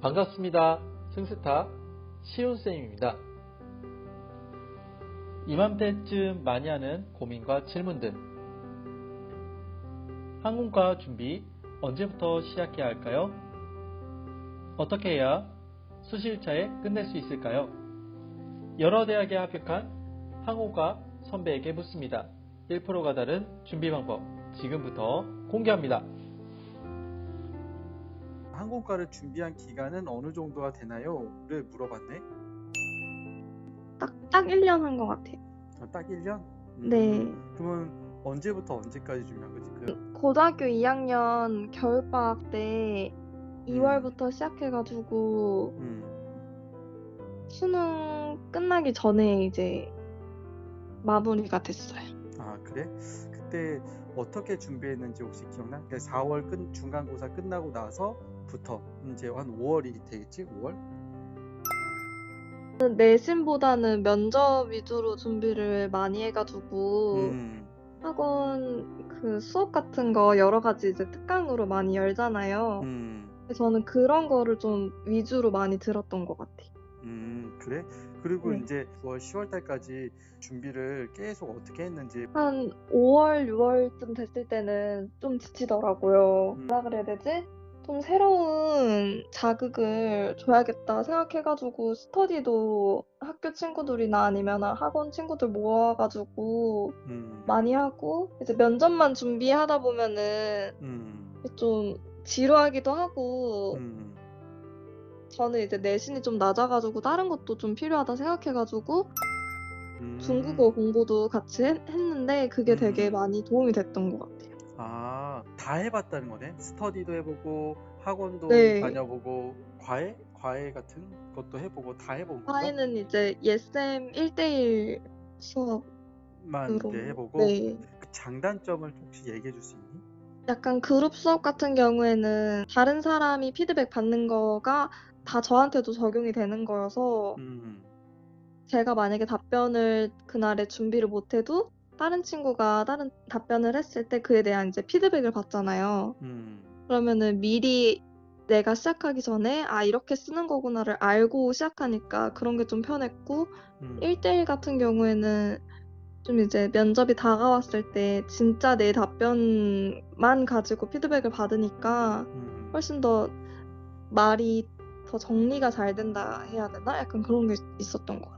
반갑습니다. 승스타 시온쌤입니다. 이맘때쯤 많이 하는 고민과 질문들. 항공과 준비 언제부터 시작해야 할까요? 어떻게 해야 수시일차에 끝낼 수 있을까요? 여러 대학에 합격한 항공과 선배에게 묻습니다. 1%가 다른 준비 방법 지금부터 공개합니다. 항공과를 준비한 기간은 어느 정도가 되나요? 를 물어봤네. 딱, 딱 1년 한 것 같아요. 아, 딱 1년? 네. 그러면 언제부터 언제까지 준비한 거지? 그, 고등학교 2학년 겨울방학 때 2월부터 시작해가지고 음. 수능 끝나기 전에 이제 마무리가 됐어요. 아, 그래? 그때 어떻게 준비했는지 혹시 기억나? 그러니까 4월 끝, 중간고사 끝나고 나서부터 이제 한 5월이 되겠지? 5월? 내신보다는 면접 위주로 준비를 많이 해가지고 음. 학원 그 수업 같은 거 여러 가지 이제 특강으로 많이 열잖아요. 음. 저는 그런 거를 좀 위주로 많이 들었던 것 같아요. 음, 그래? 그리고 네. 이제 9월, 10월 달까지 준비를 계속 어떻게 했는지 한 5월, 6월쯤 됐을 때는 좀 지치더라고요. 음. 뭐라 그래야 되지? 좀 새로운 자극을 줘야겠다 생각해가지고 스터디도 학교 친구들이나 아니면 학원 친구들 모아가지고 음. 많이 하고 이제 면접만 준비하다 보면은 음. 좀 지루하기도 하고 음. 저는 이제 내신이 좀 낮아가지고 다른 것도 좀 필요하다 생각해가지고 음. 중국어 공부도 같이 했, 했는데 그게 되게 음. 많이 도움이 됐던 것 같아요. 아, 다 해봤다는 거네. 스터디도 해보고 학원도 네. 다녀보고 과외? 과외 같은 것도 해보고 다 해본 건가? 과외는 이제 예쌤 1대1 수업으로 만 이제 해보고 네. 그 장단점을 혹시 얘기해 줄 수 있니? 약간 그룹 수업 같은 경우에는 다른 사람이 피드백 받는 거가 다 저한테도 적용이 되는 거여서 음. 제가 만약에 답변을 그날에 준비를 못해도 다른 친구가 다른 답변을 했을 때 그에 대한 이제 피드백을 받잖아요. 음. 그러면은 미리 내가 시작하기 전에 아 이렇게 쓰는 거구나를 알고 시작하니까 그런 게 좀 편했고 음. 1대1 같은 경우에는 좀 이제 면접이 다가왔을 때 진짜 내 답변만 가지고 피드백을 받으니까 음. 훨씬 더 말이 더 정리가 잘 된다 해야 되나? 약간 그런 게 있었던 것 같아요.